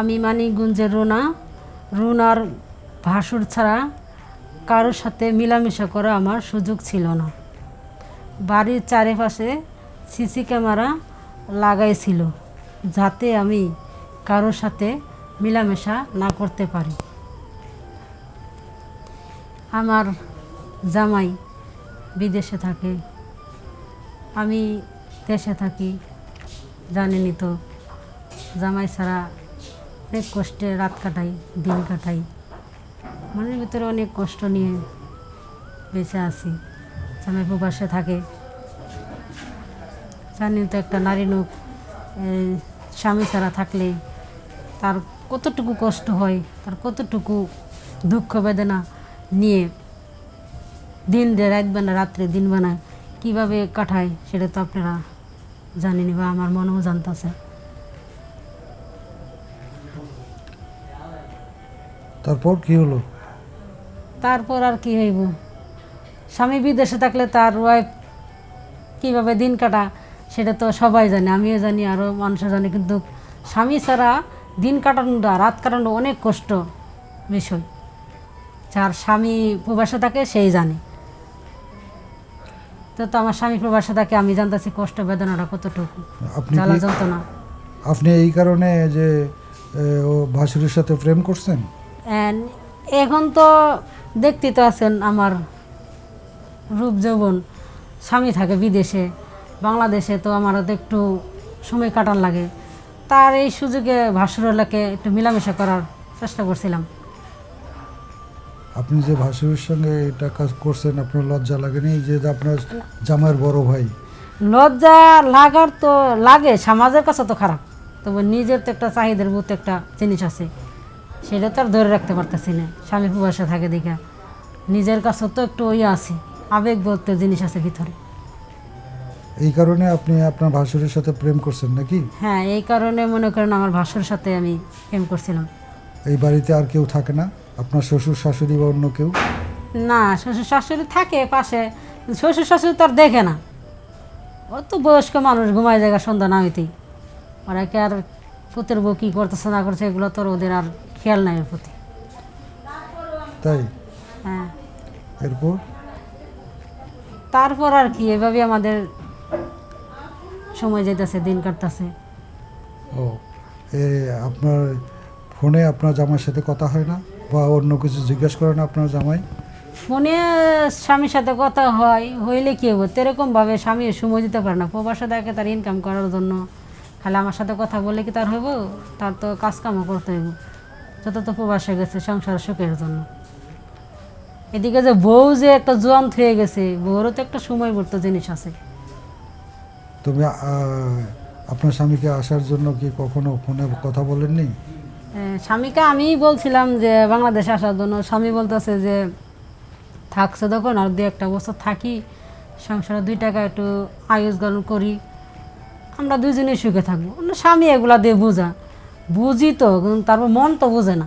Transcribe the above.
আমি মানিকগঞ্জের রুনা, রুনার ভাসুর ছাড়া কারোর সাথে মিলামেশা করা আমার সুযোগ ছিল না। বাড়ির চারিপাশে সিসি ক্যামেরা লাগাইছিল যাতে আমি কারোর সাথে মিলামেশা না করতে পারি। আমার জামাই বিদেশে থাকে, আমি দেশে থাকি, জানেনই তো, জামাই ছাড়া অনেক কষ্টে রাত কাটাই, দিন কাটাই। মনের ভিতরে অনেক কষ্ট নিয়ে বেঁচে আছি। জামাই প্রবাসে থাকে। জানি তো একটা নারী লোক স্বামী ছাড়া থাকলে তার কতটুকু কষ্ট হয়, তার কতটুকু দুঃখ বেদনা নিয়ে দিন রাত বানায় রাত্রে দিন বানায় কীভাবে কাটায়, সেটা তো আপনারা জানেনি বা আমার মনেও জানতেছে। তারপর কি হলো? তারপর আর কি হইব? স্বামী বিদেশে থাকলে তার ওয়াইফ কীভাবে দিন কাটা সেটা তো সবাই জানে আমিও জানি আরও মানুষও জানে কিন্তু স্বামী ছাড়া দিন কাটানোটা রাত কাটানো অনেক কষ্ট বিষয়। যার স্বামী প্রবাসে থাকে সেই জানে। তো তো আমার স্বামী প্রবাসে থাকে আমি জানতেছি কষ্ট বেদনাটা কতটুকু আপনি জ্বালা কি যন্ত্রণা। আপনি এই কারণে যে ও ভাসুরের সাথে প্রেম করছেন? এখন তো দেখতে তো আছেন আমার রূপ যৌবন। স্বামী থাকে বিদেশে বাংলাদেশে তো আমারও তো একটু সময় কাটান লাগে। তার এই সুযোগে ভাসুরলাকে একটু মিলামেশা করার চেষ্টা করছিলাম। আপনি যে ভাসুরের সঙ্গে এটা কাজ করছেন আপনার লজ্জা লাগেনি? যে আপনার জামাইয়ের বড় ভাই। লজ্জা লাগার তো লাগে সমাজের কাছে তো খারাপ। তবে নিজের তো একটা চাহিদার বুথ একটা জিনিস আছে। সেটা তো আর ধরে রাখতে পারতেছি না। স্বামী প্রবাসে থাকে দেখা। নিজের কাছে তো একটু ওই আছে। আবেগ বলতে জিনিস আছে ভিতরে। এই কারণে আপনি আপনার ভাসুরের সাথে প্রেম করছেন নাকি? হ্যাঁ এই কারণে মনে করেন আমার ভাসুর সাথে আমি প্রেম করছিলাম। এই বাড়িতে আর কেউ থাকে না? আপনার শ্বশুর শাশুড়ি বা অন্য কেউ? না শ্বশুর শাশুড়ি থাকে পাশে। শ্বশুর শাশুড়ি তো আর দেখে না। ও তো বয়স্ক মানুষ ঘুমায় জায়গা সন্ধ্যা না হইতেই। ওরা কি আর পুতের বউ কী করতেছে না করছে এগুলো তোর ওদের আর খেয়াল নাই ওর প্রতি। তাই? হ্যাঁ। এরপর? তারপর আর কি এভাবে আমাদের সময় যেতেছে দিন কাটতেছে। ও এ আপনার ফোনে আপনার জামাইয়ের সাথে কথা হয় না? বা অন্য কিছু জিজ্ঞেস করে না আপনার জামাই? ফোনে স্বামীর সাথে কথা হয় হইলে কি হব এরকমভাবে স্বামী সময় দিতে পারে না। প্রবাসে দেখে তার ইনকাম করার জন্য। খালি আমার সাথে কথা বলে কি তার হইব? তার তো কাজকামও করতে হইব। যত প্রবাসে গেছে সংসার সুখের জন্য। এদিকে যে বউ যে একটা জোয়ান হয়ে গেছে বউরও তো একটা সময় বর্ত জিনিস আছে। তুমি আপনার স্বামীকে আসার জন্য কি কখনো ফোনে কথা বলেননি? স্বামীকে আমি বলছিলাম যে বাংলাদেশে আসার জন্য। স্বামী বলতেছে যে থাকছে তখন আর দু একটা বছর থাকি সংসারে দুই টাকা একটু আয়োজন করি। আমরা দুজনেই সুখে থাকব। স্বামী এগুলা দিয়ে বোঝা। বুঝি তো তারপর মন তো বোঝে না।